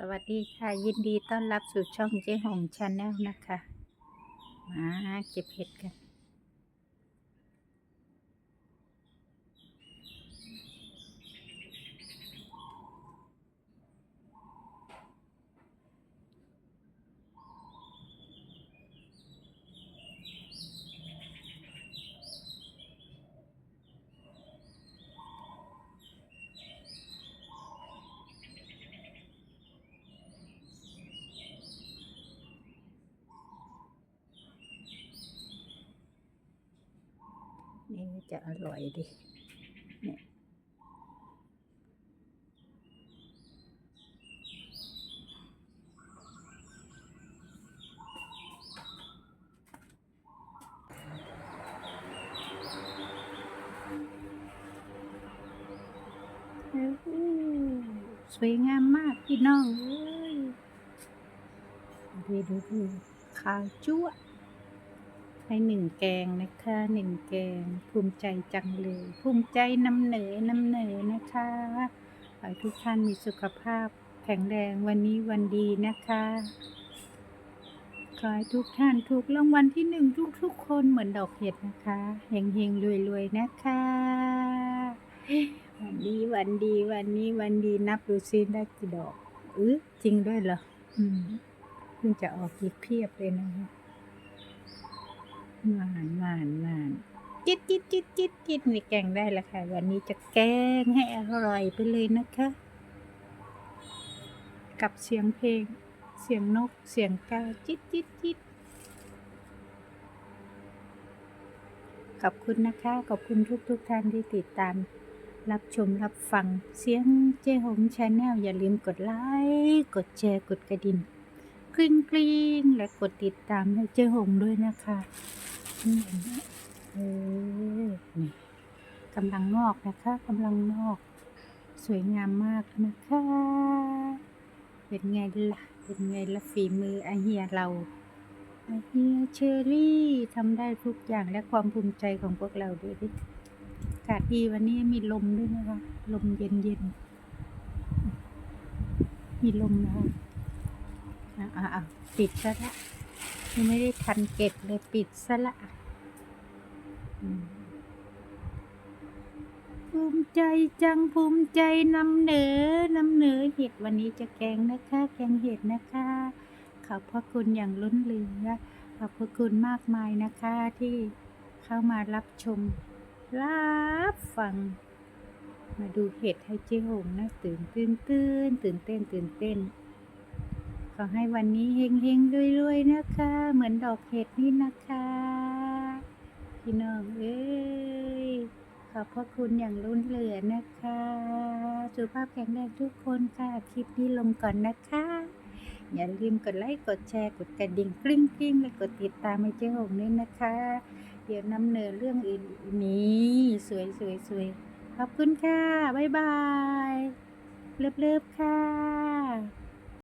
สวัสดีค่ะ ยินดีต้อนรับสู่ช่องเจ๊หงชาแนลนะคะ มาเก็บเห็ดกัน นี่จะอร่อยดิเนี่ยโอ้โหสวยงามมากพี่น้องเอ้ยดูดูดูข้าวจั่ว ให้หนึ่งแกงนะคะหนึ่งแกง ภูมิใจจังเลย ภูมิใจนำเหนือนำเหนอนะคะขอให้ทุกท่านมีสุขภาพแข็งแรงวันนี้วันดีนะคะ ขอให้ทุกท่านถูกรางวัลที่หนึ่งทุกๆคนเหมือนดอกเห็ดนะคะเฮงเฮงรวยรวยนะคะ วันดีวันดีวันนี้วันดีนับดูซิได้กี่ดอกเออจริงด้วยเหรออืมเพิ่งจะออกอีกเพียบเลยนะคะ หวานหวานหวานจิตจิตจิตจิตจิตนี่แกงได้ละค่ะ วันนี้จะแกงให้อร่อยไปเลยนะคะ กับเสียงเพลง เสียงนก เสียงกาจิตจิตจิตขอบคุณนะคะ ขอบคุณทุกทุกท่านที่ติดตาม รับชมรับฟังเสียงเจ้หงชาแนลอย่าลืมกดไลค์ กดแชร์ กดกระดิ่ง กริ๊งกริ๊งและกดติดตามให้เจ้หงด้วยนะคะนี่เห็นไหมเออนี่กำลังงอกนะคะกำลังงอก สวยงามมากนะคะ เป็นไงล่ะ เป็นไงล่ะฝีมือไอเฮียเราไอเฮียเชอรี่ทำได้ทุกอย่างและความภูมิใจของพวกเราด้วยดิอากาศดีวันนี้มีลมด้วยนะคะ ลมเย็นเย็นๆมีลมนะคะ อะอะอะปิดซะละยังไม่ได้ทันเก็บเลยปิดซะละภูมิใจจังภูมิใจนำเหนือนำเหนือเห็ดวันนี้จะแกงนะคะ แกงเห็ดนะคะ ขอบพระคุณอย่างล้นเหลือ ขอบพระคุณมากมายนะคะที่เข้ามารับชม รับฟัง มาดูเห็ดให้เจ๊หงนะ ตื่นตื่นตื่นตื่นเต้นตื่นเต้น ขอให้วันนี้เฮงเฮงรวยรวยๆนะคะ เหมือนดอกเห็ดนี่นะคะ พี่น้องเอ้ย ขอบพระคุณอย่างล้นเหลือนะคะ สุขภาพแข็งแรงทุกคนค่ะ คลิปนี้ลงก่อนนะคะ อย่าลืมกดไลค์ กดแชร์ กดกระดิ่งกริ๊งกริ๊งและกดติดตามให้เจ๊หงด้วยนะคะ เดี๋ยวนำเนินเรื่องอื่นนี้สวยสวยสวยขอบคุณค่ะ บ๊ายบาย เลิฟๆค่ะ